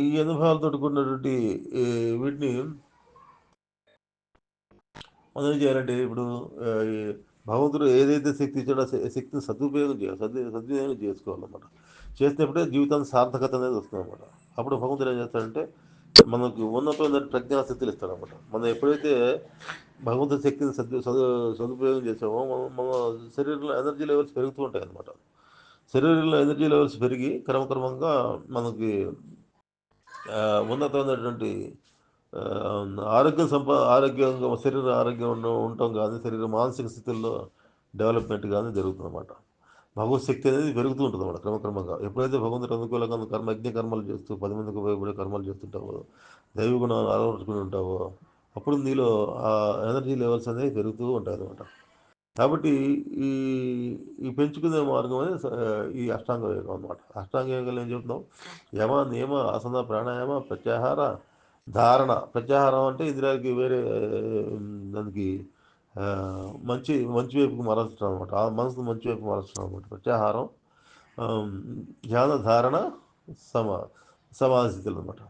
ఈ అనుభవాలతో కూడినటువంటి వీటిని మనం ఏం చేయాలంటే ఇప్పుడు ఈ భగవంతుడు ఏదైతే శక్తి ఇచ్చాడో శక్తిని సదుపయోగం చేయాలి సద్వి సద్వినియోగం చేసుకోవాలన్నమాట. చేసినప్పుడే జీవితానికి సార్థకత అనేది వస్తుంది అనమాట అప్పుడు భగవంతుడు ఏం చేస్తాడంటే మనకు ఉన్నతమైన ప్రజ్ఞాశక్తులు ఇస్తాడనమాట మనం ఎప్పుడైతే భగవంతుడి శక్తిని సద్వి సదు సదుపయోగం చేసామో మన మన శరీరంలో ఎనర్జీ లెవెల్స్ పెరుగుతూ ఉంటాయి అన్నమాట శరీరంలో ఎనర్జీ లెవెల్స్ పెరిగి క్రమక్రమంగా మనకి ఉన్నతమైనటువంటి ఆరోగ్యం సంపా ఆరోగ్యంగా శరీర ఆరోగ్యం ఉండటం కానీ శరీర మానసిక స్థితుల్లో డెవలప్మెంట్ కానీ జరుగుతుంది అనమాట భగవత్ శక్తి అనేది పెరుగుతూ ఉంటుంది అన్నమాట క్రమక్రమంగా. ఎప్పుడైతే భగవంతుడు అనుకూలంగా కర్మ యజ్ఞ కర్మలు చేస్తూ పది మందికి ఉపయోగపడే కర్మలు చేస్తుంటావో దైవ గుణాలు అలవర్చుకుని ఉంటావో అప్పుడు నీలో ఆ ఎనర్జీ లెవెల్స్ అనేవి పెరుగుతూ ఉంటాయి అనమాట కాబట్టి ఈ ఈ పెంచుకునే మార్గం అనేది ఈ అష్టాంగ యోగం అనమాట అష్టాంగ యోగంలో ఏం చెప్తున్నాం యమ నియమ ఆసన ప్రాణాయామ ప్రత్యాహార ధారణ. ప్రత్యాహారం అంటే ఇంద్రియాలకి వేరే దానికి మంచి మంచి వైపుకి మరల్చడం అనమాట ఆ మనసును మంచి వైపు మరల్చడం అనమాట ప్రత్యాహారం ధ్యాన ధారణ సమా సమాధిస్థితులు అనమాట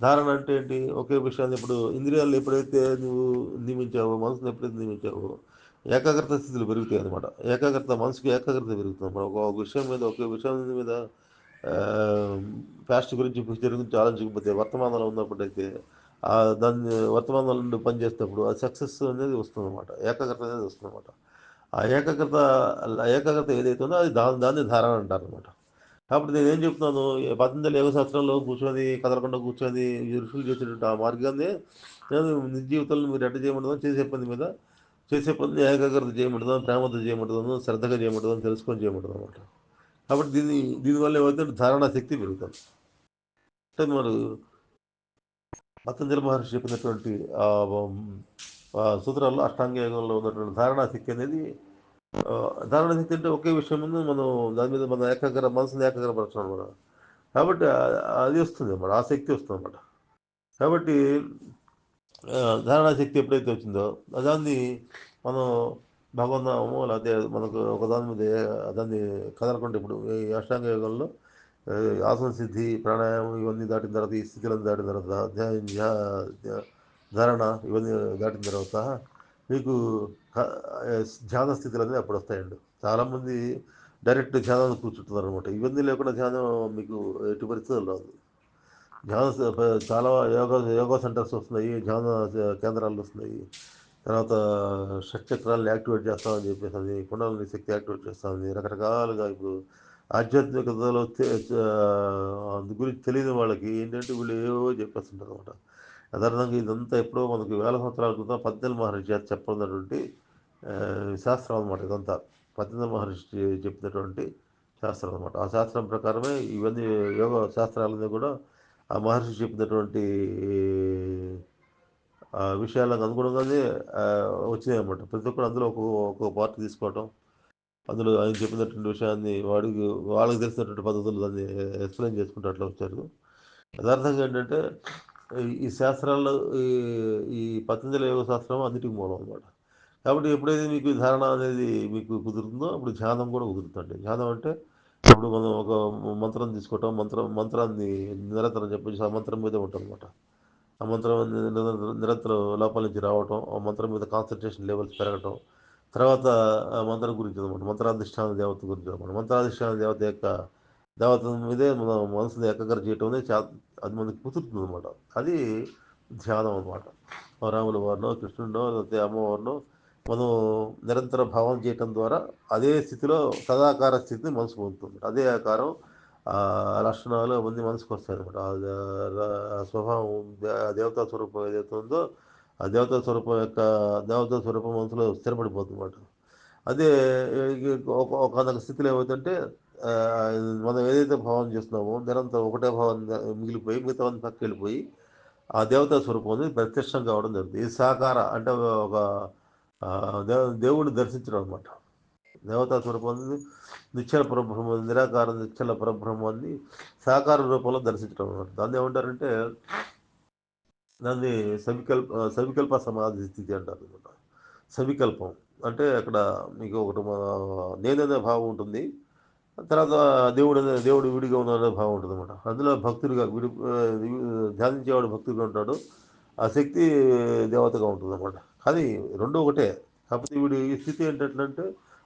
ధారణ అంటే ఏంటి? ఒకే విషయాన్ని ఇప్పుడు ఇంద్రియాలు ఎప్పుడైతే నువ్వు నియమించావో మనసును ఎప్పుడైతే నియమించావో ఏకాగ్రత స్థితులు పెరుగుతాయి అనమాట ఏకాగ్రత మనసుకు ఏకాగ్రత పెరుగుతుంది అనమాట ఒక విషయం మీద ఒక విషయం మీద ప్యాస్ట్ గురించి ఫ్యూచర్ గురించి ఆలోచించకపోతే వర్తమానంలో ఉన్నప్పుడైతే దాన్ని వర్తమానంలో నుండి పనిచేసేటప్పుడు ఆ సక్సెస్ అనేది వస్తుందన్నమాట ఏకాగ్రత అనేది వస్తుంది అనమాట ఆ ఏకాగ్రత ఏకాగ్రత ఏదైతే ఉందో అది దాని దాన్ని ధారణ అంటారు అనమాట కాబట్టి నేను ఏం చెప్తున్నాను పద్దెనిమిది వందల యోగ శాస్త్రంలో కూర్చొని కదలకుండా కూర్చొని ఋషులు చేసినటువంటి ఆ మార్గాన్ని నేను నిజ జీవితంలో మీరు ఎట్ట చేయమంటుందో చేసే పని మీద చేసే పని ఏకాగ్రత చేయమంటుందో ప్రేమతో చేయమంటుందో శ్రద్ధగా చేయమంటుందో తెలుసుకొని చేయమంటుంది అనమాట కాబట్టి దీన్ని దీనివల్ల ఏమవుతుంది ధారణ శక్తి పెరుగుతుంది. అంటే మరి పతంజలి మహర్షి చెప్పినటువంటి సూత్రాల్లో అష్టాంగ యోగంలో ఉన్నటువంటి ధారణా శక్తి అనేది ఆ, శక్తి అంటే ఒకే విషయం ముందు మనం దాని మీద మన ఏకాగ్ర మనసుని ఏకాగ్రపరచడం అనమాట కాబట్టి అది వస్తుంది అన్నమాట. ఆ శక్తి వస్తుంది అనమాట కాబట్టి ధారణ శక్తి ఎప్పుడైతే వచ్చిందో దాన్ని మనం భగవన్నామో లేకపోతే మనకు ఒక దాని మీద దాన్ని కదలకుండా ఇప్పుడు ఈ అష్టాంగ యోగంలో ఆసన సిద్ధి ప్రాణాయామం ఇవన్నీ దాటిన తర్వాత ఈ స్థితులను దాటిన తర్వాత ధ్యా- ధారణ ఇవన్నీ దాటిన తర్వాత మీకు ధ్యాన స్థితులు అప్పుడు వస్తాయండి. చాలామంది డైరెక్ట్ ధ్యానాన్ని కూర్చుంటున్నారు అనమాట ఇవన్నీ లేకుండా ధ్యానం మీకు ఎటు పరిస్థితులు రాదు. ధ్యాన చాలా యోగా యోగా సెంటర్స్ వస్తున్నాయి ధ్యాన కేంద్రాలు వస్తున్నాయి. తర్వాత షట్చక్రాలను యాక్టివేట్ చేస్తామని చెప్పేసి అది కుండలని శక్తి యాక్టివేట్ చేస్తుంది రకరకాలుగా ఇప్పుడు ఆధ్యాత్మికతలో అందు గురించి తెలియని వాళ్ళకి ఏంటంటే వీళ్ళు ఏవో చెప్పేస్తుంటారు అనమాట యథార్థంగా ఇదంతా ఎప్పుడో మనకి వేల సంవత్సరాల క్రితం పద్దెనిమిది మహర్షి చేత చెప్పినటువంటి శాస్త్రం అనమాట ఇదంతా. పద్దెనిమిది మహర్షి చెప్పినటువంటి శాస్త్రం అనమాట ఆ శాస్త్రం ప్రకారమే ఇవన్నీ యోగ శాస్త్రాలన్నీ కూడా ఆ మహర్షి చెప్పినటువంటి ఆ విషయాలకు అనుగుణంగానే ఆ, వచ్చినాయి అన్నమాట ప్రతి ఒక్కరు అందులో ఒక ఒక పార్ట్ తీసుకోవటం అందులో ఆయన చెప్పినటువంటి విషయాన్ని వాడికి వాళ్ళకి తెలిసినటువంటి పద్ధతులు దాన్ని ఎక్స్ప్లెయిన్ చేసుకుంటూ అట్లా వచ్చారు. యథార్థంగా ఏంటంటే ఈ- శాస్త్రాల్లో ఈ ఈ పతంజలి యోగ శాస్త్రం అన్నిటికీ మూలం అనమాట కాబట్టి ఎప్పుడైతే మీకు ధారణ అనేది మీకు కుదురుతుందో అప్పుడు ధ్యానం కూడా కుదురుతుంది ధ్యానం అంటే ఇప్పుడు మనం ఒక మంత్రం తీసుకోవటం మంత్రం మంత్రాన్ని నిరంతరం చెప్పేసి ఆ మంత్రం మీదే ఉంటుంది అనమాట ఆ మంత్రం నిరంతరం నిరంతరం లోపల నుంచి రావటం ఆ మంత్రం మీద కాన్సన్ట్రేషన్ లెవెల్స్ పెరగటం. తర్వాత ఆ మంత్రం గురించి అనమాట మంత్రాధిష్టాన దేవత గురించి అనమాట మంత్రాధిష్టాన దేవత యొక్క దేవత మీదే మన మనసుని ఏకాగ్ర చేయటం అనేది అది మనకి కుదురుతుంది అనమాట అది ధ్యానం అనమాట రాముల వారినో కృష్ణుడినో లేకపోతే అమ్మవారినో మనం నిరంతర భావం చేయటం ద్వారా అదే స్థితిలో సదాకార స్థితిని మనసు పొందుతుంది అదే ఆకారం లక్షణాలు అవన్నీ మనసుకు వస్తాయి అనమాట స్వభావం దేవతా స్వరూపం ఏదైతే ఉందో ఆ దేవతా స్వరూపం యొక్క దేవతా స్వరూపం మనసులో స్థిరపడిపోతుంది అనమాట అదే ఒక ఒక ఒకనొక స్థితిలో ఏమవుతుందంటే మనం ఏదైతే భావం చేస్తున్నామో నిరంతరం ఒకటే భావం మిగిలిపోయి మిగతా పక్కకి వెళ్ళిపోయి ఆ దేవతా స్వరూపం అనేది ప్రత్యక్షం కావడం జరుగుతుంది. ఈ సాకార అంటే ఒక దేవుడిని దర్శించడం అనమాట దేవతా స్వరూపం అనేది నిశ్చల పరబ్రహ్మ నిరాకార నిశ్చల పరబ్రహ్మాన్ని సాకార రూపంలో దర్శించడం అనమాట దాన్ని ఏమంటారంటే దాన్ని సవికల్ప సవికల్ప సమాధి స్థితి అంటారు అనమాట సవికల్పం అంటే అక్కడ మీకు ఒకటి నేననే భావం ఉంటుంది తర్వాత దేవుడు దేవుడు విడిగా ఉన్న భావం ఉంటుంది అనమాట అందులో భక్తుడిగా విడి ధ్యానించేవాడు భక్తుడిగా ఉంటాడు. ఆ శక్తి దేవతగా ఉంటుంది అనమాట కానీ రెండు ఒకటే కాకపోతే వీడి ఈ స్థితి ఏంటంటే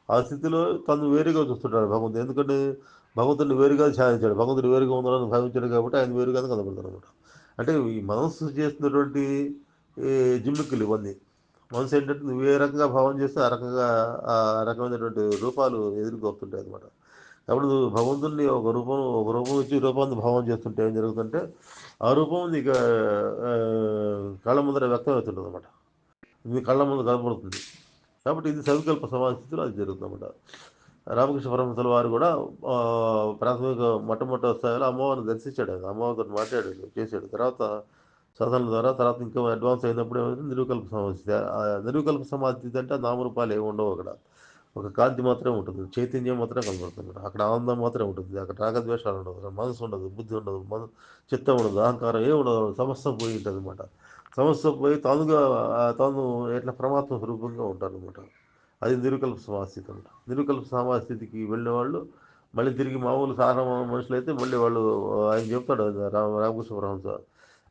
ఆ స్థితిలో తను వేరుగా చూస్తుంటాడు భగవంతుడు. ఎందుకంటే భగవంతుడిని వేరుగా ధ్యానించాడు భగవంతుడు వేరుగా ఉన్నాడని భావించాడు కాబట్టి ఆయన వేరుగానే కనబడతాడు అనమాట అంటే ఈ మనస్సు చేస్తున్నటువంటి ఈ జిమ్మిక్కులు ఇవన్నీ మనసు ఏంటంటే నువ్వు ఏ రకంగా భావం చేస్తే ఆ రకంగా ఆ రకమైనటువంటి రూపాలు ఎదుర్కొస్తుంటాయి అనమాట అప్పుడు నువ్వు భగవంతుడిని ఒక రూపం ఒక రూపం ఇచ్చి రూపాన్ని భావం చేస్తుంటే ఏం జరుగుతుంటే ఆ రూపం నీకు కళ్ళ ముందర వ్యక్తం అవుతుంటుంది అనమాట మీ కళ్ళ ముందు కనబడుతుంది కాబట్టి ఇది సవికల్ప సమాధిలో అది జరుగుతుందన్నమాట. రామకృష్ణ పరమహంసల వారు కూడా ప్రాథమిక మొట్టమొదటి స్థాయిలో అమ్మవారిని దర్శించాడు ఆయన. అమ్మవారితో మాట్లాడాడు చేశాడు. తర్వాత సాధనల ద్వారా తర్వాత ఇంకా అడ్వాన్స్ అయినప్పుడు ఏమైంది? నిరుకల్ప సమాధి ఆ నిరుకల్ప సమాధి అంటే నామరూపాలు ఏమి ఉండవు అక్కడ. ఒక కాంతి మాత్రమే ఉంటుంది చైతన్యం మాత్రమే కనబడుతుంది అక్కడ ఆనందం మాత్రమే ఉంటుంది అక్కడ రాగద్వేషాలు ఉండదు మనసు ఉండదు బుద్ధి ఉండదు మన చిత్తం ఉండదు అహంకారం ఏం ఉండదు సమస్తం పోయి ఉంటుంది అనమాట సమస్తం పోయి తానుగా తాను ఎట్లా పరమాత్మ స్వరూపంగా ఉంటారు అనమాట అది నిరుకల్ప సమాస్థితి అనమాట నిరుకల్ప సమాస్థితికి వెళ్ళిన వాళ్ళు మళ్ళీ తిరిగి మామూలు సాధారణ మనుషులు అయితే మళ్ళీ వాళ్ళు ఆయన చెప్తాడు రామ రామకృష్ణ పరమహంస.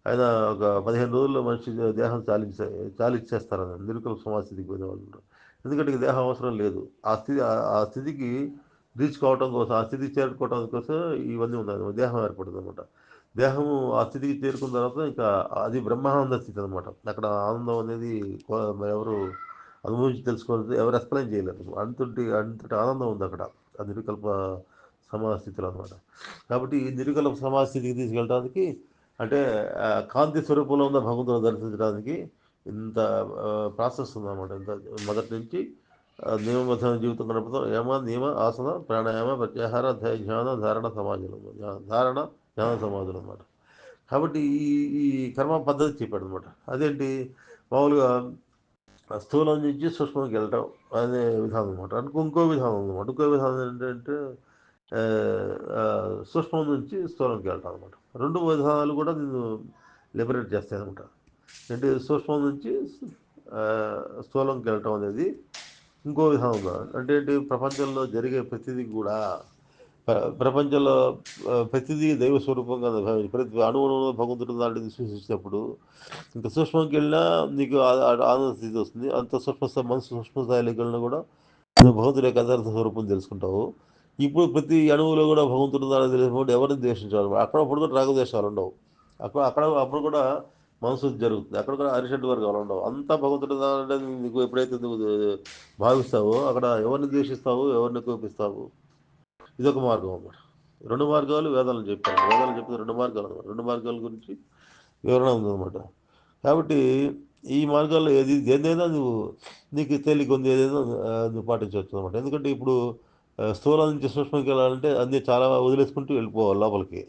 ఆయన ఒక పదిహేను రోజుల్లో మనిషి దేహం చాలించే చాలిచ్చేస్తారు ఆయన నిరుకల్ప సమాస్థితికి పోయిన వాళ్ళు. ఎందుకంటే దేహం అవసరం లేదు. ఆ స్థితి ఆ- స్థితికి రీచ్ కావటం కోసం ఆ స్థితికి చేరుకోవటం కోసం ఇవన్నీ ఉన్నాయి దేహం ఏర్పడుతుంది అనమాట దేహము ఆ స్థితికి చేరుకున్న తర్వాత ఇంకా అది బ్రహ్మానంద స్థితి అనమాట అక్కడ ఆనందం అనేది కో- ఎవరు అనుభవించి తెలుసుకోవాలి ఎవరు ఎక్స్ప్లెయిన్ చేయలేరు అంతటి అంతటి ఆనందం ఉంది అక్కడ. ఆ నిరుకల్ప సమాస్థితిలో అనమాట కాబట్టి ఈ నిరుకల్ప సమాస్థితికి తీసుకెళ్ళడానికి అంటే కాంతి స్వరూపంలో ఉన్న భగవంతుని దర్శించడానికి ఇంత ప్రాసెస్ ఉందన్నమాట. ఇంత మొదటి నుంచి నియమబద్ధమైన జీవితం గడపడం యమ నియమ ఆసన ప్రాణాయామ ప్రత్యాహార ధ్యాన, ధారణ సమాజం ధారణ ధ్యాన సమాజం అనమాట కాబట్టి ఈ ఈ కర్మ పద్ధతి చెప్పాడు అనమాట అదేంటి? మామూలుగా స్థూలం నుంచి సూక్ష్మంకి వెళ్ళటం అనే విధానం అనమాట అంటే ఇంకో విధానం అనమాట ఇంకో విధానం ఏంటంటే సూక్ష్మం నుంచి స్థూలంకి వెళ్ళటం అనమాట రెండు విధానాలు కూడా నేను లిబరేట్ చేస్తాయి అనమాట అంటే సూక్ష్మం నుంచి స్థూలంకి వెళ్ళటం అనేది ఇంకో విధానం అంటే ఏంటి? ప్రపంచంలో జరిగే ప్రతిదీ కూడా ప్రపంచంలో ప్రతిదీ దైవ స్వరూపంగా భావించి ప్రతి అణువును భగవంతుడు లాంటిది సూచించినప్పుడు ఇంకా సూక్ష్మంకి వెళ్ళినా నీకు ఆ- ఆనంద స్థితి వస్తుంది. అంత సూక్ష్మ మనసు సూక్ష్మ స్థాయిలోకి వెళ్ళినా కూడా నువ్వు భగవంతుడి యొక్క యథార్థ స్వరూపం తెలుసుకుంటావు. ఇప్పుడు ప్రతి అణువులో కూడా భగవంతుడు దాన్ని తెలిసినప్పుడు ఎవరిని ద్వేషించాలి అక్కడప్పుడు కూడా రాగద్వేషాలు ఉండవు. అక్కడ అక్కడ అప్పుడు కూడా మనసు జరుగుతుంది. అక్కడ కూడా అరిషడ్ వర్గాలు ఉండవు. అంతా భగవంతుడు నీకు ఎప్పుడైతే నువ్వు భావిస్తావో అక్కడ ఎవరిని ద్వేషిస్తావు ఎవరిని కోపిస్తావు ఇదొక మార్గం అన్నమాట. రెండు మార్గాలు వేదాలను చెప్పారు. వేదాలు చెప్పిన రెండు మార్గాలు రెండు మార్గాల గురించి వివరణ ఉందన్నమాట కాబట్టి ఈ మార్గాల్లో ఏది ఏదైనా నువ్వు నీకు తేలిక ఉంది ఏదైనా నువ్వు పాటించవచ్చు అనమాట ఎందుకంటే ఇప్పుడు స్థూలం నుంచి సూక్ష్మంకి వెళ్ళాలంటే అన్నీ చాలా వదిలేసుకుంటూ వెళ్ళిపోవాలి లోపలికి.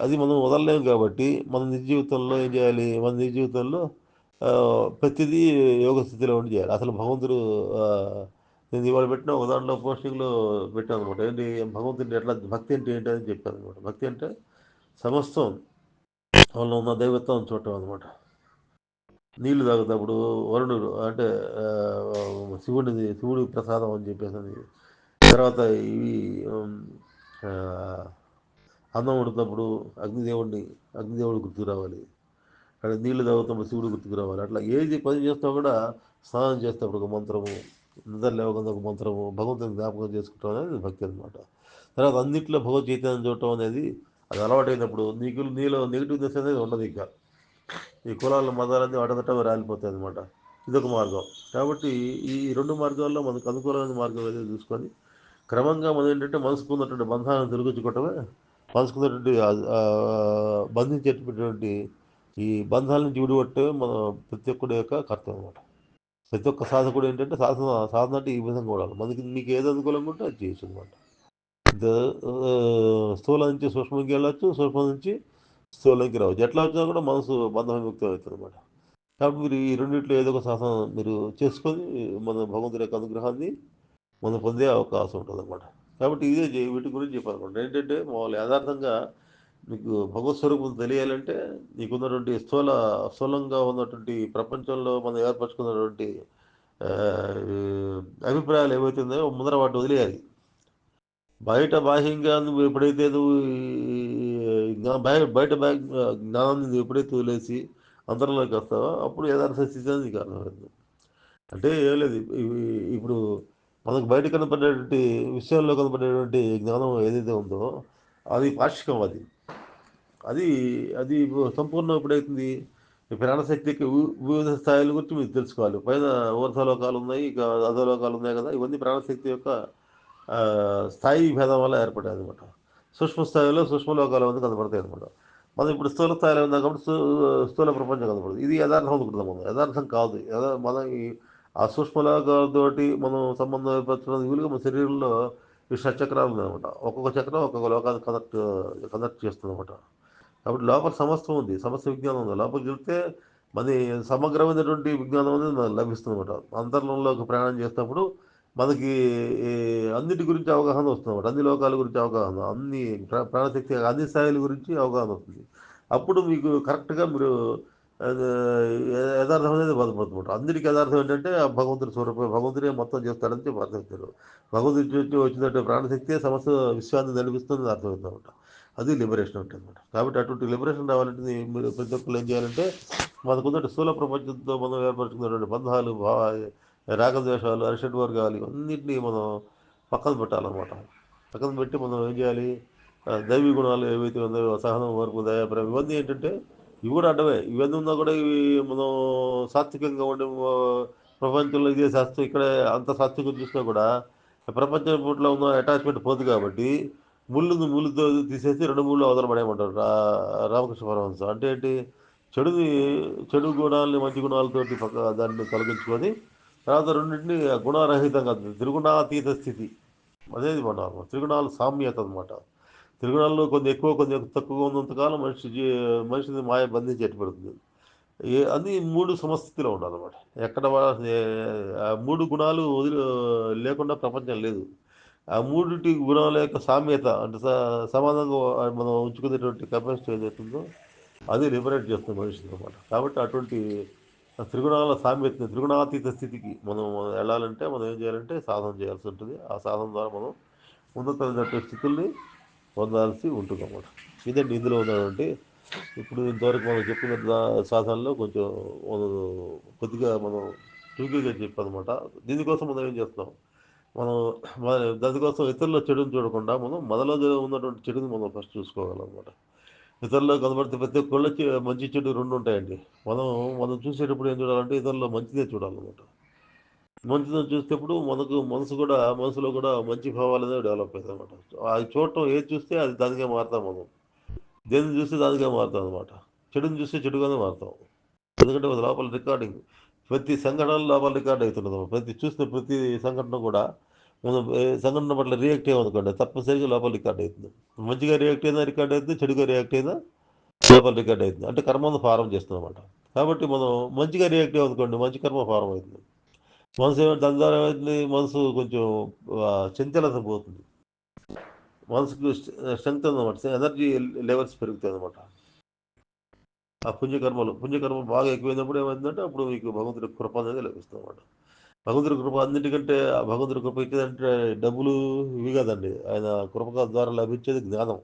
అది మనం వదలలేము కాబట్టి మన నిజ జీవితంలో ఏం చేయాలి? మన నిజ జీవితంలో ప్రతిదీ యోగ స్థితిలో ఉండి చేయాలి. అసలు భగవంతుడు నేను ఇవాళ పెట్టిన ఒక దాంట్లో పోస్టింగ్లో పెట్టాను అనమాట ఏంటి? భగవంతుడిని ఎట్లా భక్తి అంటే ఏంటి అని చెప్పాను అనమాట భక్తి అంటే సమస్తం. వాళ్ళు ఉన్న దైవత్వం చూడటం అనమాట నీళ్ళు తాగుతప్పుడు వరుణుడు అంటే శివుడిది శివుడి ప్రసాదం అని చెప్పేసి తర్వాత ఇవి అన్నం వండుతున్నప్పుడు అగ్నిదేవుడిని అగ్నిదేవుడు గుర్తుకు రావాలి. అక్కడ నీళ్ళు తాగుతున్నప్పుడు శివుడు గుర్తుకు రావాలి. అట్లా ఏది పని చేస్తా కూడా స్నానం చేసేటప్పుడు ఒక మంత్రము నిద్ర లేవకుండా ఒక మంత్రము భగవంతుని జ్ఞాపకం చేసుకుంటాం అనేది భక్తి అనమాట తర్వాత అన్నింటిలో భగవత్ చైతన్యం చూడటం అనేది అది అలవాటైనప్పుడు నీకు నీలో నెగిటివ్నెస్ అనేది ఉండదు ఇంకా. ఈ కులాల మతాలన్నీ అటగట రాలిపోతాయి అనమాట ఇదొక మార్గం. కాబట్టి ఈ రెండు మార్గాల్లో మనకు అనుకూలమైన మార్గం ఏదో చూసుకొని క్రమంగా మనం ఏంటంటే మనసుకున్నటువంటి బంధాలను తొలగించుకోవటమే మనసుకున్నటువంటి బంధించేటటువంటి ఈ బంధాల నుంచి విడిపట్టే మన ప్రతి ఒక్కడి యొక్క కర్తవ్యం అనమాట ప్రతి ఒక్క సాధకుడు ఏంటంటే సాధన సాధన అంటే ఈ విధంగా ఉండాలి. మనకి మీకు ఏది అనుకూలంగా ఉంటే అది చేయొచ్చు అనమాట స్థూలం నుంచి సూక్ష్మంకి వెళ్ళచ్చు సూక్ష్మం నుంచి స్థూలంకి రావచ్చు. ఎట్లా వచ్చినా కూడా మనసు బంధం విముక్తం అవుతుంది అనమాట కాబట్టి మీరు ఈ రెండింటిలో ఏదో ఒక సాధన మీరు చేసుకొని మన భగవంతుడి యొక్క అనుగ్రహాన్ని మనం పొందే అవకాశం ఉంటుంది అనమాట కాబట్టి ఇదే వీటి గురించి చెప్పాలనుకోండి ఏంటంటే మామూలు యథార్థంగా నీకు భగవత్స్వరూపం తెలియాలంటే నీకున్నటువంటి స్థూల స్థూలంగా ఉన్నటువంటి ప్రపంచంలో మనం ఏర్పరచుకున్నటువంటి అభిప్రాయాలు ఏవైతే ఉన్నాయో ముందర వాటిని వదిలేయాలి. బయట బాహ్యంగా నువ్వు ఎప్పుడైతే నువ్వు బయట జ్ఞానాన్ని నువ్వు ఎప్పుడైతే వదిలేసి అంతరంలోకి వస్తావో అప్పుడు యథార్థ స్థితి అనేది నీకు అర్థమైంది అంటే ఏం లేదు ఇప్పుడు మనకు బయట కనపడేటువంటి విషయంలో కనపడేటువంటి జ్ఞానం ఏదైతే ఉందో అది పాక్షికం అది. అది అది సంపూర్ణం ఎప్పుడైతుంది? ఈ ప్రాణశక్తికి వివిధ స్థాయిల గురించి మీరు తెలుసుకోవాలి. పైన ఓర్ధలోకాలు ఉన్నాయి ఇక అధోలోకాలు ఉన్నాయి కదా ఇవన్నీ ప్రాణశక్తి యొక్క స్థాయి భేదం వల్ల ఏర్పడాయి అనమాట సూక్ష్మ స్థాయిలో సూక్ష్మ లోకాలు కనపడతాయి అనమాట మనం ఇప్పుడు స్థూల స్థాయిలో ఉన్నాం కాబట్టి స్థూ- స్థూల ప్రపంచం కనపడుతుంది ఇది యథార్థం అనుకుంటున్నాం మనం. యథార్థం కాదు. యథా మన ఈ ఆ సూక్ష్మ లోకాలతోటి మనం సంబంధం ఏర్పరచడం వీలుగా మన శరీరంలో ఈ షట్చక్రాలు ఉన్నాయన్నమాట ఒక్కొక్క చక్రం ఒక్కొక్క లోకాన్ని కనెక్ట్ కనెక్ట్ చేస్తుంది అనమాట కాబట్టి లోపల సమస్తం ఉంది సమస్త విజ్ఞానం ఉంది. లోపలికి వెళ్తే మన సమగ్రమైనటువంటి విజ్ఞానం అనేది మనకు లభిస్తుంది అనమాట అంతరంలోకి ప్రయాణం చేసినప్పుడు మనకి అన్నిటి గురించి అవగాహన వస్తుంది అనమాట అన్ని లోకాల గురించి అవగాహన అన్ని ప్రాణశక్తి అన్ని స్థాయిల గురించి అవగాహన వస్తుంది. అప్పుడు మీకు కరెక్ట్గా మీరు యథార్థం అనేది బలపడుతుంది అందరికీ యథార్థం ఏంటంటే ఆ భగవంతుడి స్వరూపం భగవంతుడే మొత్తం చేస్తాడని చెప్పి అర్థమవుతారు భగవంతుడి నుంచి వచ్చినట్టు ప్రాణశక్తి సమస్త విశ్వాన్ని నడిపిస్తుంది అర్థమవుతుంది అది లిబరేషన్ ఉంటుంది అనమాట కాబట్టి అటువంటి లిబరేషన్ రావాలంటే మీరు ప్రతి ఒక్కరు ఏం చేయాలంటే మనకున్నట్టు స్థూల ప్రపంచంతో మనం ఏర్పరచుకున్నటువంటి బంధాలు భావ రాగద్వేషాలు అరిషడ్ వర్గాలు ఇవన్నింటినీ మనం పక్కన పెట్టాలన్నమాట. పక్కన పెట్టి మనం ఏం చేయాలి? దైవీ గుణాలు ఏవైతే ఉన్నాయో సహనం వరకు దయ ఇవన్నీ ఏంటంటే ఇవి కూడా అడ్డమే ఇవన్నీ ఉన్నా కూడా ఇవి మనం సాత్వికంగా ఉండే ప్రపంచంలో ఇదే శాస్త్రం ఇక్కడ అంత సాత్వికం చూసినా కూడా ప్రపంచం పూట్లో ఉన్న అటాచ్మెంట్ పోదు కాబట్టి ముళ్ళును ముళ్ళుతో తీసేసి రెండు ముళ్ళు అవతల పడేయమంటారు. రా రామకృష్ణ పరమహంస. అంటే ఏంటి? చెడుని చెడు గుణాలని మంచి గుణాలతోటి పక్క దాన్ని తొలగించుకొని తర్వాత రెండింటిని గుణరహితంగా త్రిగుణాతీత స్థితి. అదేది మన త్రిగుణాలు సామ్యత అనమాట త్రిగుణాల్లో కొంత ఎక్కువ కొంత తక్కువగా ఉన్నంతకాలం మనిషి జీ- మనిషిని మాయ బంధించి ఎట్టుపడుతుంది ఏ అన్ని మూడు సమస్థితిలో ఉండాలన్నమాట. ఎక్కడ ఆ మూడు గుణాలు వదిలి లేకుండా ప్రపంచం లేదు. ఆ మూడింటి గుణాల యొక్క సామ్యత అంటే స- సమానంగా మనం ఉంచుకునేటువంటి కెపాసిటీ ఏదైతుందో అది లిబరేట్ చేస్తుంది మనిషిని అనమాట కాబట్టి అటువంటి త్రిగుణాల సామ్యతని త్రిగుణాతీత స్థితికి మనం వెళ్ళాలంటే మనం ఏం చేయాలంటే సాధన చేయాల్సి ఉంటుంది. ఆ సాధన ద్వారా మనం ఉన్నతమైనటువంటి స్థితుల్ని పొందాల్సి ఉంటుంది అన్నమాట ఇదండి ఇందులో ఉన్నటువంటి ఇప్పుడు ఇంతవరకు మనం చెప్పిన సాధనలో కొంచెం కొద్దిగా మనం టూకీగా చెప్పానమాట దీనికోసం మనం ఏం చేస్తున్నాం? మనం మన దానికోసం ఇతరుల చెడుని చూడకుండా మనం మనలో ఉన్నటువంటి చెడుని మనం ఫస్ట్ చూసుకోవాలన్నమాట. ఇతరుల్లో కనబడితే ప్రతి ఒక్కళ్ళు చె- మంచి చెడు రెండు ఉంటాయండి. మనం మనం చూసేటప్పుడు ఏం చూడాలంటే ఇతరుల్లో మంచిదే చూడాలన్నమాట. మంచిదని చూసేటప్పుడు మనకు మనసు కూడా మనసులో కూడా మంచి భావాలు అనేవి డెవలప్ అవుతాయి అనమాట అది చూడటం ఏది చూస్తే అది దానిగా మారుతాం మనం. దేన్ని చూస్తే దానిగా మారుతాం అనమాట చెడుని చూస్తే చెడుగానే మారుతాం. ఎందుకంటే లోపల రికార్డింగ్ ప్రతి సంఘటన లోపల రికార్డ్ అవుతున్నది ప్రతి చూసిన ప్రతి సంఘటన కూడా మనం సంఘటన పట్ల రియాక్ట్ అయ్యామనుకోండి తప్పనిసరిగా లోపల రికార్డ్ అవుతుంది. మంచిగా రియాక్ట్ అయినా రికార్డ్ అవుతుంది చెడుగా రియాక్ట్ అయినా లోపల రికార్డ్ అవుతుంది. అంటే కర్మను ఫారం చేస్తుంది అనమాట కాబట్టి మనం మంచిగా రియాక్ట్ అయ్యామనుకోండి మంచి కర్మ ఫారం అవుతుంది. మనసు దాని ద్వారా ఏమవుతుంది మనసు కొంచెం చంచలత పోతుంది. మనసుకు స్ట్రెంగ్త్ అనమాట ఎనర్జీ లెవెల్స్ పెరుగుతాయి అనమాట ఆ పుణ్యకర్మలు పుణ్యకర్మలు బాగా ఎక్కువైనప్పుడు ఏమైందంటే అప్పుడు మీకు భగవంతుడి కృప అనేది లభిస్తుంది అనమాట భగవంతుడి కృప అన్నిటికంటే ఆ భగవంతుడి కృప ఇచ్చేదంటే డబ్బులు ఇవి కదండి. ఆయన కృప ద్వారా లభించేది జ్ఞానం.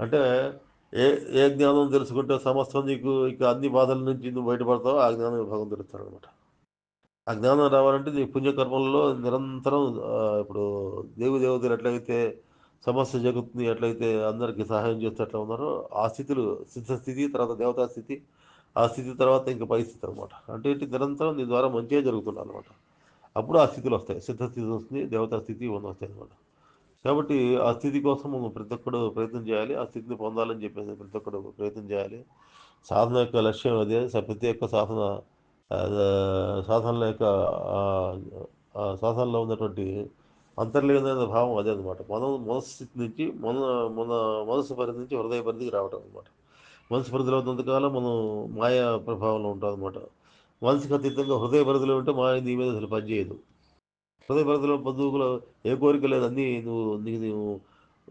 అంటే ఏ ఏ జ్ఞానం తెలుసుకుంటే సమస్తం నీకు ఇక అన్ని బాధల నుంచి నువ్వు బయటపడతావో ఆ జ్ఞానం భగవంతుడు ఇస్తాడు అనమాట ఆ జ్ఞానం రావాలంటే నీ పుణ్యకర్మల్లో నిరంతరం ఇప్పుడు దేవి దేవతలు ఎట్లయితే సమస్య జరుగుతుంది ఎట్లయితే అందరికీ సహాయం చేస్తూ ఎట్లా ఉన్నారో ఆ స్థితులు సిద్ధ స్థితి తర్వాత దేవతా స్థితి ఆ స్థితి తర్వాత ఇంకా పై స్థితి అనమాట అంటే ఏంటి? నిరంతరం నీ ద్వారా మంచిగా జరుగుతుంది అనమాట అప్పుడు ఆ స్థితులు వస్తాయి. సిద్ధస్థితి వస్తుంది దేవతా స్థితి ఇవన్నీ వస్తాయి అనమాట కాబట్టి ఆ స్థితి కోసం మనం ప్రతి ఒక్కడు ప్రయత్నం చేయాలి. ఆ స్థితిని పొందాలని చెప్పేసి ప్రతి ఒక్కడు ప్రయత్నం చేయాలి. సాధన యొక్క లక్ష్యం అదే. ప్రతి ఒక్క సాధన సాధనల యొక్క సాధనలో ఉన్నటువంటి అంతర్లీనమైన భావం అదే అనమాట మనం మనస్థితి నుంచి మన మన మనసు పరిధి నుంచి హృదయ పరిధికి రావటం అనమాట మనసు పరిధిలో ఉన్నంతకాలం మనం మాయా ప్రభావంలో ఉంటాం అనమాట మనసుకు అతీతంగా హృదయ పరిధిలో ఉంటే మాయ నీ మీద అసలు పనిచేయదు. హృదయ పరిధిలో బంధువులు ఏ కోరిక లేదు అన్నీ నువ్వు నీకు నువ్వు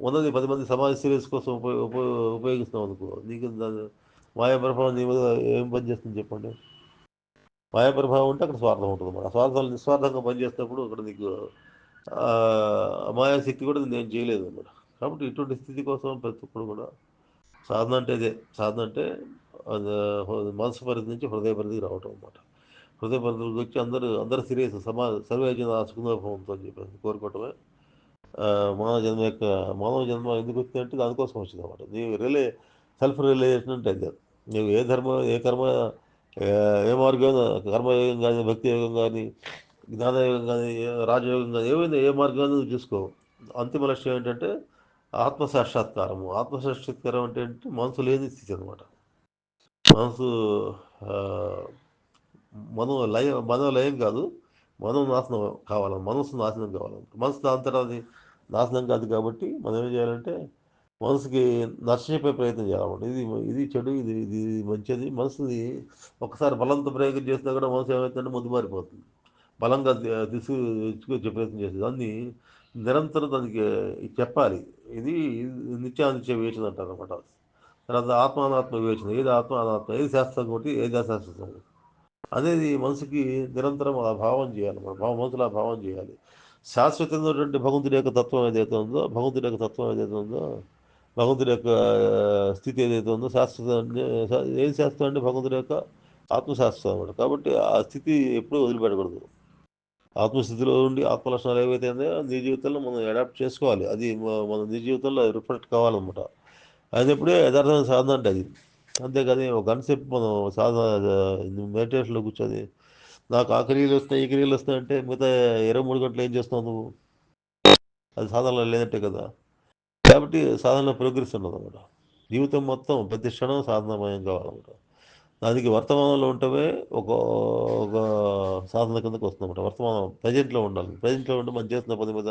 ఉన్నది పది మంది సమాజ సిరీస్ కోసం ఉపయోగ ఉపయోగ- ఉపయోగిస్తున్నావు అనుకో నీకు దాని మాయా ప్రభావం నీ మీద ఏం పని చేస్తుంది చెప్పండి. మాయా ప్రభావం ఉంటే అక్కడ స్వార్థం ఉంటుంది అన్నమాట స్వార్థం నిస్వార్థంగా పనిచేసినప్పుడు అక్కడ నీకు మాయాశక్తి కూడా నేను చేయలేదు అన్నమాట కాబట్టి ఇటువంటి స్థితి కోసం ప్రతి ఒక్కరు కూడా సాధన అంటే ఇదే సాధన అంటే మనసు పరిధి నుంచి హృదయ పరిధికి రావటం అన్నమాట. హృదయ పరిధికి వచ్చి అందరూ అందరూ సీరియస్ సమా సర్వేజన సుఖంతో అని చెప్పేసి కోరుకోవటమే. మానవ జన్మ యొక్క మానవ జన్మ ఎందుకు వచ్చిందంటే దానికోసం వచ్చింది అనమాట నీవు రిలే సెల్ఫ్ రియలైజేషన్ అంటే అదే. నువ్వు ఏ ధర్మ ఏ కర్మ ఏ ఏ మార్గం కర్మయోగం కానీ భక్తి యోగం కానీ జ్ఞానయోగం కానీ రాజయోగం కానీ ఏమైనా ఏ మార్గాన్ని నువ్వు చూసుకో. అంతిమ లక్ష్యం ఏంటంటే ఆత్మ సాక్షాత్కారము ఆత్మ సాక్షాత్కారం అంటే ఏంటంటే మనసు లేని స్థితి అనమాట మనసు మనం లయ మన లయం కాదు. మనం నాశనం కావాలి మనసు నాశనం కావాలి మనసు దాని అది నాశనం కాదు కాబట్టి మనం ఏం చేయాలంటే మనసుకి నచ్చచెప్పే ప్రయత్నం చేయాలన్నమాట. ఇది ఇది చెడు ఇది ఇది మంచిది. మనసుని ఒకసారి బలంతో ప్రయోగం చేసినా కూడా మనసు ఏమవుతుందంటే ముందు మారిపోతుంది. బలంగా ది- తెచ్చుకొచ్చే ప్రయత్నం చేసేది దాన్ని నిరంతరం దానికి చెప్పాలి. ఇది నిత్యానిత్య వివేచన అంటారు అనమాట తర్వాత ఆత్మానాత్మ వివేచన. ఏది ఆత్మ అనాత్మ ఏది శాస్త్రం ఒకటి ఏది అశాస్త్రం అనేది మనసుకి నిరంతరం ఆ భావం చేయాలి భావ భావం మనసులో ఆ భావం చేయాలి. శాశ్వతమైనటువంటి భగవంతుడి యొక్క తత్వం ఏదైతే ఉందో భగవంతుడి యొక్క తత్వం ఏదైతే ఉందో భగవంతుడి యొక్క స్థితి ఏదైతే ఉందో శాస్త్రం ఏం శాస్త్రం అంటే భగవంతుడి యొక్క ఆత్మశాస్త్రం అనమాట కాబట్టి ఆ స్థితి ఎప్పుడూ వదిలిపెట్టకూడదు. ఆత్మస్థితిలో ఉండి ఆత్మలక్షణాలు ఏవైతే ఉన్నాయో నీ జీవితంలో మనం అడాప్ట్ చేసుకోవాలి. అది మన నీ జీవితంలో రిఫ్లెక్ట్ కావాలన్నమాట. అది ఎప్పుడే యథార్థమైన సాధన అంటే అది. అంతేకాని ఒక గంట సేపు మనం సాధన మెడిటేషన్లో కూర్చొని నాకు ఆ క్రియలు వస్తాయి ఈ క్రియలు వస్తాయి అంటే మిగతా ఇరవై మూడు గంటలు ఏం చేస్తున్నావు నువ్వు? అది సాధనలో లేనట్టే కదా. కాబట్టి సాధనలో ప్రోగ్రెస్ ఉండదు అనమాట జీవితం మొత్తం ప్రతి క్షణం సాధనమయం కావాలన్నమాట దానికి వర్తమానంలో ఉంటమే ఒక ఒక సాధన కిందకు వస్తుందన్నమాట. వర్తమానం ప్రజెంట్లో ఉండాలి. ప్రజెంట్లో ఉండి మనం చేస్తున్న పని మీద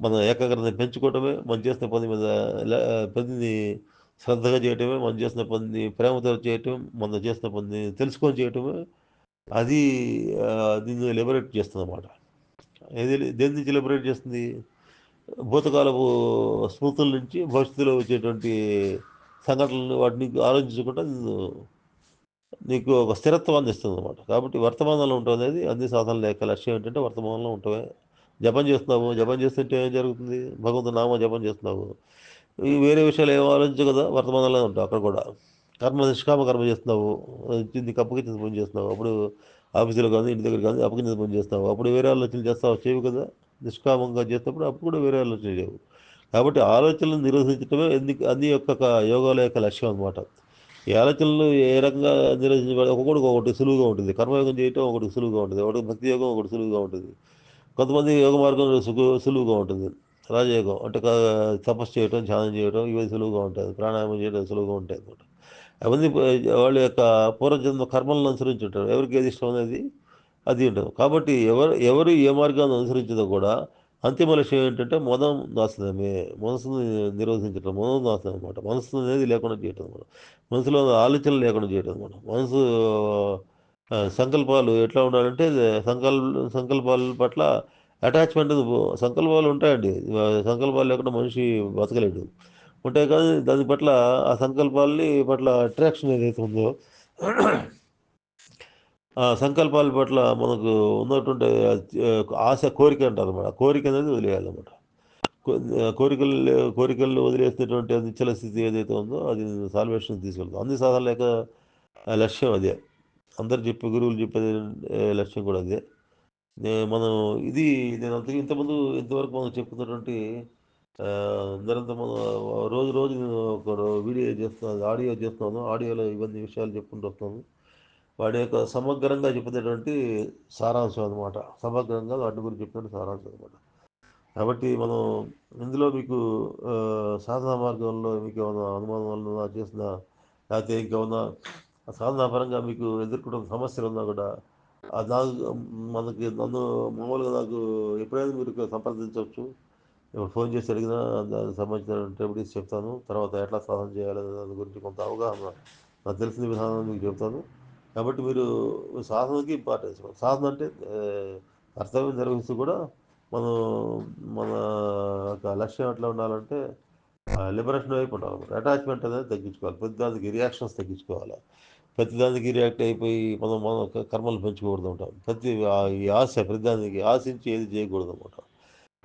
మన ఏకాగ్రతని పెంచుకోవటమే మనం చేసిన పని మీద లే- పనిని శ్రద్ధగా చేయటమే మనం చేసిన పనిని ప్రేమతో చేయటం మనం చేసిన పనిని తెలుసుకొని చేయటమే అది దీన్ని లిబరేట్ చేస్తుంది అన్నమాట ఏది దేని నుంచి లిబరేట్ చేస్తుంది? భూతకాలపు స్మృతుల నుంచి భవిష్యత్తులో వచ్చేటువంటి సంఘటనలు వాటిని ఆలోచించకుండా నీకు ఒక స్థిరత్వాన్ని ఇస్తుంది అనమాట కాబట్టి వర్తమానంలో ఉండటం అనేది అన్ని సాధనల యొక్క లక్ష్యం ఏంటంటే వర్తమానంలో ఉంటమే జపం చేస్తున్నావు జపం చేస్తుంటే ఏం జరుగుతుంది? భగవంతు నామ జపం చేస్తున్నావు ఈ వేరే విషయాలు ఏం ఆలోచించు కదా? వర్తమానంలో ఉంటావు అక్కడ కూడా. కర్మ నిష్కామ కర్మ చేస్తున్నావు. నీకు అప్పగించిన పని చేస్తున్నావు. అప్పుడు ఆఫీసులో కానీ ఇంటి దగ్గర కానీ అప్పగించిన పని చేస్తావు అప్పుడు వేరే ఆలోచనలు చేస్తావు? చేయవు కదా? నిష్కామంగా చేసినప్పుడు అప్పుడు కూడా వేరే ఆలోచన చేయవు. కాబట్టి ఆలోచనలు నిరోధించడమే ఎందుకు అన్ని యొక్క యోగాల యొక్క లక్ష్యం అనమాట ఈ ఆలోచనలు ఏ రకంగా నిరోధించబడి ఒక్కొక్కటి ఒకటి సులువుగా ఉంటుంది. కర్మయోగం చేయటం ఒకటి సులువుగా ఉంటుంది. ఒకటి భక్తి యోగం ఒకటి సులువుగా ఉంటుంది. కొంతమంది యోగ మార్గం సులువుగా ఉంటుంది. రాజయోగం అంటే తపస్సు చేయటం ధ్యానం చేయటం ఇవి సులువుగా ఉంటుంది ప్రాణాయామం చేయడం సులువుగా ఉంటాయి అనమాట అవన్నీ వాళ్ళ యొక్క పూర్వజన్మ కర్మలను అనుసరించి ఉంటారు ఎవరికి ఏది ఇష్టం అనేది? అది ఉండదు. కాబట్టి ఎవరు ఎవరు ఏ మార్గాన్ని అనుసరించిందో కూడా అంతిమ లక్ష్యం ఏంటంటే మదం నాశనమే మనసుని నిరోధించడం మొదం నాశనం అనమాట మనసు అనేది లేకుండా చేయటం అనమాట మనసులో ఆలోచనలు లేకుండా చేయటం అనమాట మనసు సంకల్పాలు ఎట్లా ఉండాలంటే సంకల్ప సంకల్పాల పట్ల అటాచ్మెంట్ సంకల్పాలు ఉంటాయండి. సంకల్పాలు లేకుండా మనిషి బతకలేడు. ఉంటాయి కానీ దాని పట్ల ఆ సంకల్పాలని పట్ల అట్రాక్షన్ ఏదైతే ఉందో సంకల్పాల పట్ల మనకు ఉన్నటువంటి ఆశ కోరిక అంటారు అనమాట కోరిక అనేది వదిలేయాలన్నమాట. అనమాట కోరికలు కోరికలు వదిలేసినటువంటి నిచ్చల స్థితి ఏదైతే ఉందో అది సాల్వేషన్ తీసుకెళ్తాం. అన్ని సాధన యొక్క లక్ష్యం అదే. అందరు చెప్పే గురువులు చెప్పేది లక్ష్యం కూడా అదే. మనం ఇది నేను అంత ఇంతకుముందు ఇంతవరకు మనం చెప్పుకున్నటువంటి అందరంత నిరంతరం మనం రోజు రోజు నేను ఒక వీడియో చేస్తున్నాను ఆడియో చేస్తున్నాను ఆడియోలో ఇవన్నీ విషయాలు చెప్పుకుంటూ వస్తున్నాను. వాడి యొక్క సమగ్రంగా చెప్పినటువంటి సారాంశం అనమాట సమగ్రంగా వాటి గురించి చెప్పినటువంటి సారాంశం అనమాట కాబట్టి మనం ఇందులో మీకు సాధన మార్గంలో మీకు ఏమైనా అనుమానాలు చేసిన లేకపోతే ఇంకేమన్నా సాధనాపరంగా మీకు ఎదుర్కొంటున్న సమస్యలు ఉన్నా కూడా నాకు మనకి నన్ను మామూలుగా నాకు ఎప్పుడైనా మీరు సంప్రదించవచ్చు. ఇప్పుడు ఫోన్ చేసి అడిగినా దానికి సంబంధించిన రెమెడీస్ చెప్తాను. తర్వాత ఎట్లా సాధన చేయాలి దాని గురించి కొంత అవగాహన నాకు తెలిసిన విధానం మీకు చెప్తాను. కాబట్టి మీరు సాధనకి ఇంపార్టెన్స్ ఇవ్వండి. సాధన అంటే కర్తవ్యం నిర్వహిస్తూ కూడా మనం మన యొక్క లక్ష్యం ఎట్లా ఉండాలంటే లిబరేషన్ వైపు ఉండాలి అటాచ్మెంట్ అనేది తగ్గించుకోవాలి. ప్రతిదానికి రియాక్షన్స్ తగ్గించుకోవాలి. ప్రతిదానికి రియాక్ట్ అయిపోయి మనం మన కర్మలు పెంచుకూడదు ఉంటాం ప్రతి ఈ ఆశ ప్రతిదానికి ఆశించి ఏది చేయకూడదు అనమాట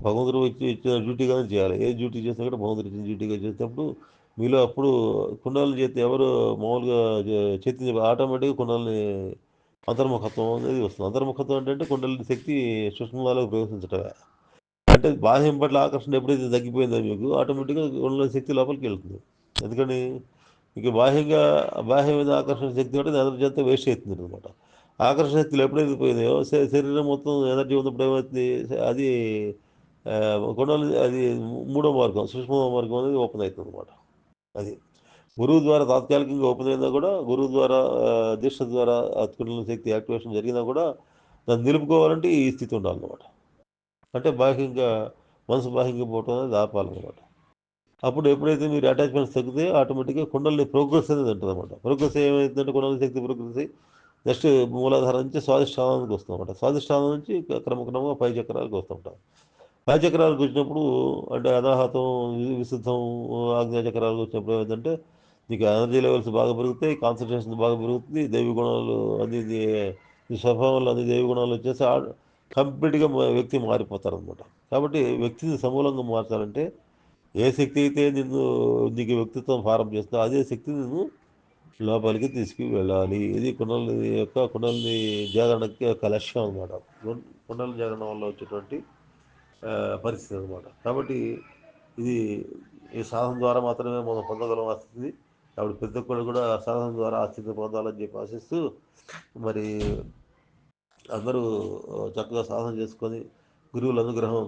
భగవంతుడు వచ్చి ఇచ్చిన డ్యూటీగానే చేయాలి. ఏ డ్యూటీ చేసినా కూడా భగవంతుడు ఇచ్చిన డ్యూటీగా చేసేటప్పుడు మీలో అప్పుడు కుండలని చేతి ఎవరు మామూలుగా చేతి ఆటోమేటిక్గా కుండలని అంతర్ముఖత్వం అనేది వస్తుంది. అంతర్ముఖత్వం అంటే కుండలిని శక్తి సూక్ష్మాలలో ప్రవేశించటమే. అంటే బాహ్యం పట్ల ఆకర్షణ ఎప్పుడైతే తగ్గిపోయిందో మీకు ఆటోమేటిక్గా కుండలి శక్తి లోపలికి వెళ్తుంది. ఎందుకని? ఇక బాహ్యంగా బాహ్యమైన ఆకర్షణ శక్తి అంటే ఎనర్జీ అంతా వేస్ట్ అవుతుంది అనమాట ఆకర్షణ శక్తులు ఎప్పుడైతే పోయినాయో శరీరం మొత్తం ఎనర్జీ ఉన్నప్పుడు ఏమవుతుంది? అది కొండలు అది మూడో మార్గం సూక్ష్మ మార్గం అనేది ఓపెన్ అవుతుంది అనమాట అది. గురువు ద్వారా తాత్కాలికంగా ఓపెన్ అయినా కూడా గురువు ద్వారా దీక్ష ద్వారా ఆ శక్తి యాక్టివేషన్ జరిగినా కూడా దాన్ని నిలుపుకోవాలంటే ఈ స్థితి ఉండాలన్నమాట. అంటే బాహ్యంగా మనసు బాహ్యంగా పోవటం అనేది ఆపాలన్నమాట. అప్పుడు ఎప్పుడైతే మీరు అటాచ్మెంట్స్ తగ్గితే ఆటోమేటిక్గా కుండల్ని ప్రోగ్రెస్ అనేది ఉంటుంది అనమాట ప్రోగ్రెస్ ఏమైందంటే కుండలి శక్తి ప్రోగ్రెస్ నెక్స్ట్ మూలాధారం నుంచి స్వాధిష్టానానికి వస్తాం అనమాట స్వాధిష్టానం నుంచి క్రమక్రమంగా పై చక్రాలకు వస్తుంటాం. పై వచ్చినప్పుడు అంటే అనాహతం విశుద్ధం ఆగ్నేయ చక్రాలకు వచ్చినప్పుడు ఏంటంటే నీకు ఎనర్జీ లెవెల్స్ బాగా పెరుగుతాయి కాన్సన్ట్రేషన్ బాగా పెరుగుతుంది దేవి గుణాలు అన్ని స్వభావంలో అన్ని దైవ గుణాలు వచ్చేసి కంప్లీట్గా మా- వ్యక్తి మారిపోతారు అనమాట కాబట్టి వ్యక్తిని సమూలంగా మార్చాలంటే ఏ శక్తి అయితే నిన్ను నీకు వ్యక్తిత్వం ఫారం చేస్తుందో అదే శక్తి నిన్ను లోపలికి తీసుకు వెళ్ళాలి ఇది కుండలి యొక్క కుండలిని జాగరణకి యొక్క లక్ష్యం అనమాట కుండలి జాగరణ వల్ల వచ్చేటువంటి పరిస్థితి అనమాట కాబట్టి ఇది ఈ సాధన ద్వారా మాత్రమే మనం పొందగలం వస్తుంది కాబట్టి ప్రతి ఒక్కరు కూడా సాధన ద్వారా ఆశ్చర్య పొందాలని చెప్పి ఆశిస్తూ మరి అందరూ చక్కగా సాధన చేసుకొని గురువుల అనుగ్రహం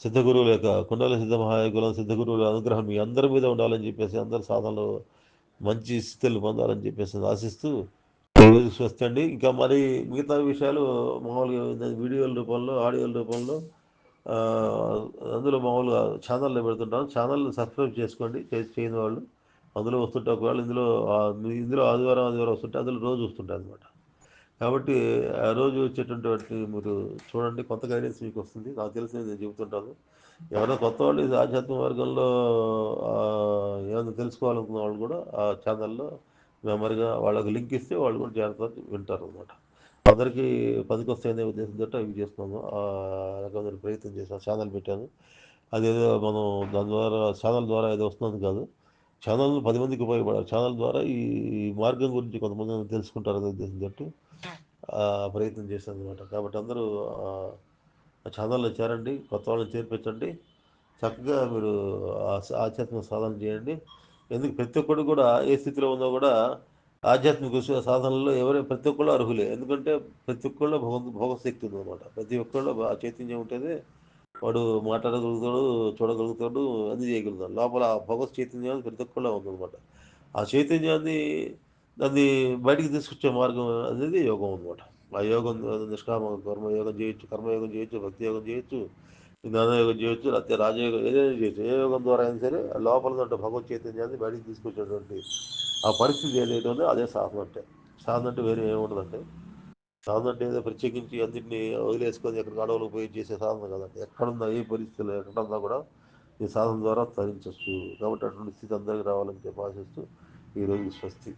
సిద్ధ గురువుల యొక్క కుండల సిద్ధ మహాయకులం సిద్ధ గురువుల అనుగ్రహం మీ అందరి మీద ఉండాలని చెప్పేసి అందరు సాధనలో మంచి స్థితులు పొందాలని చెప్పేసి ఆశిస్తూ ఈరోజు అండి ఇంకా మరి మిగతా విషయాలు మామూలుగా వీడియోల రూపంలో ఆడియోల రూపంలో అందులో మామూలుగా ఛానల్లో పెడుతుంటాను ఛానల్ సబ్స్క్రైబ్ చేసుకోండి. చేయని వాళ్ళు అందులో వస్తుంటే ఒకవేళ ఇందులో ఇందులో ఆదివారం ఆదివారం వస్తుంటే అందులో రోజు వస్తుంటాయి అనమాట కాబట్టి ఆ రోజు వచ్చేటువంటి వాటిని మీరు చూడండి. కొత్త గైడెన్స్ మీకు వస్తుంది. నాకు తెలిసి నేను చెబుతుంటాను. ఎవరైనా కొత్త వాళ్ళు ఇది ఆధ్యాత్మిక మార్గంలో ఏమైనా తెలుసుకోవాలనుకున్న వాళ్ళు కూడా ఆ ఛానల్లో మెమరీగా వాళ్ళకి లింక్ ఇస్తే వాళ్ళు కూడా జాగ్రత్తగా వింటారు అనమాట అందరికీ పనికొస్తాయనే ఉద్దేశంతో ఇవి చేస్తున్నాను ఆ రకమైన ప్రయత్నం చేశాను ఛానల్ పెట్టాను. అదేదో మనం దాని ద్వారా ఛానల్ ద్వారా ఏదో వస్తున్నది కాదు. ఛానల్ పది మందికి ఉపయోగపడాలి. ఛానల్ ద్వారా ఈ మార్గం గురించి కొంతమంది తెలుసుకుంటారనే ఉద్దేశంతో ఆ ప్రయత్నం చేశాను అనమాట కాబట్టి అందరూ ఆ ఛానల్లో చేరండి కొత్త వాళ్ళని చేర్పించండి. చక్కగా మీరు ఆ- ఆధ్యాత్మిక సాధన చేయండి. ఎందుకు ప్రతి ఒక్కడు కూడా ఏ స్థితిలో ఉన్నా కూడా ఆధ్యాత్మిక సాధనలో ఎవరైనా ప్రతి ఒక్కళ్ళు అర్హులే. ఎందుకంటే ప్రతి ఒక్కళ్ళు భగవంతు భోగశక్తి ఉందన్నమాట. ప్రతి ఒక్కళ్ళు ఆ చైతన్యం ఉంటేనే వాడు మాట్లాడగలుగుతాడు చూడగలుగుతాడు అన్ని చేయగలుగుతాడు. లోపల ఆ భోగ చైతన్యం ప్రతి ఒక్కళ్ళు ఉందన్నమాట. ఆ చైతన్యాన్ని దాన్ని బయటికి తీసుకొచ్చే మార్గం అనేది యోగం అనమాట ఆ యోగం నిష్కామ కర్మయోగం చేయొచ్చు కర్మయోగం చేయొచ్చు భక్తి యోగం చేయొచ్చు జ్ఞానయోగం చేయొచ్చు లేకపోతే రాజయోగం ఏదైనా చేయొచ్చు. ఏ యోగం ద్వారా అయినా సరే లోపల ఉన్నటువంటి భగవత్ చైతన్యాన్ని బయటికి తీసుకొచ్చేటువంటి ఆ పరిస్థితి ఏదైతే ఉందో అదే సాధన అంటే. సాధన అంటే వేరే ఏముండదంటే సాధన అంటే ఏదో ప్రత్యేకించి అన్నింటినీ వదిలేసుకొని ఎక్కడికి అడవులకు పోయి చేసే సాధన కదండి. ఎక్కడున్నా ఏ పరిస్థితులు ఎక్కడున్నా కూడా ఈ సాధన ద్వారా తరించవచ్చు కాబట్టి అటువంటి స్థితి అందరికీ రావాలని చెప్పి ఆశిస్తూ ఈరోజు స్వస్తి.